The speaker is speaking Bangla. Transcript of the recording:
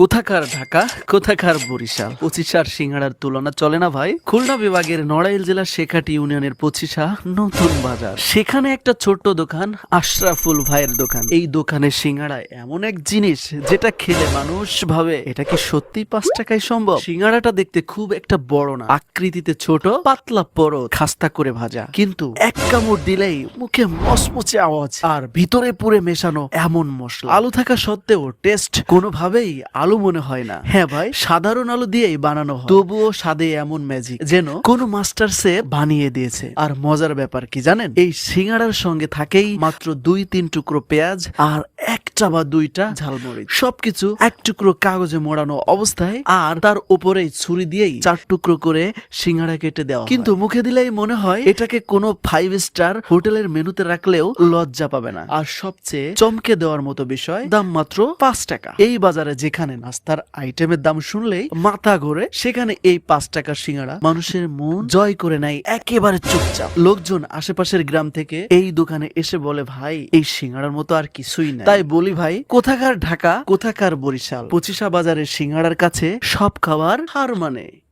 কোথাকার ঢাকা, কোথাকার বরিশাল? পঁচিশার সিঙ্গাড়ার তুলনা চলে না ভাই? খুলনা বিভাগের নড়াইল জেলার শেখাটি ইউনিয়নের পঁচিশা নতুন বাজার। সেখানে একটা ছোট্ট দোকান, আশরাফুল ভাইয়ের দোকান। এই দোকানের সিঙ্গাড়ায় এমন এক জিনিস যেটা খেলে মানুষ ভাবে, এটা কি সত্যি পাঁচ টাকায় সম্ভব? সিঙ্গাড়াটা দেখতে খুব একটা বড় না। আকৃতিতে ছোট, পাতলা বড় খাস্তা করে ভাজা। কিন্তু এক কামড় দিলেই মুখে মচমচে আওয়াজ, আর ভিতরে পুরে মেশানো এমন মশলা। আলু থাকা সত্ত্বেও টেস্ট কোনোভাবেই আলু মনে হয় না। হ্যাঁ ভাই। সাধারণ আলু দিয়েই বানানো হয়। তবুও স্বাদে এমন ম্যাজিক যেন কোন মাস্টার সে বানিয়ে দিয়েছে। আর মজার ব্যাপার কি জানেন? এই সিঙ্গাড়ার সঙ্গে থাকেই মাত্র দুই তিন টুকরো পেঁয়াজ আর একটা বা দুইটা ঝালমরিচ। সবকিছু এক টুকরো কাগজে মোড়ানো অবস্থায় আর তার উপরে ছুরি দিয়েই চার টুকরো করে সিঙ্গাড়া কেটে দেওয়া কিন্তু মুখে দিলেই মনে হয় এটাকে কোনো ফাইভ স্টার হোটেলের মেনুতে রাখলেও লজ্জা পাবে না। আর সবচেয়ে চমকে দেওয়ার মতো বিষয় দাম মাত্র পাঁচ টাকা। এই বাজারে যেখানে নাস্তার আইটেমের দাম শুনলেই মাথা ঘোরে সেখানে এই পাঁচ টাকার সিঙ্গাড়া মানুষের মন জয় করে নেয় একেবারে চুপচাপ। লোকজন আশেপাশের গ্রাম থেকে এই দোকানে এসে বলে ভাই এই সিঙ্গাড়ার মতো আর কিছুই না তাই বলি ভাই কোথাকার ঢাকা কোথাকার বরিশাল? পঁচিশা বাজারের সিঙ্গাড়ার কাছে সব খাবার হার মানে।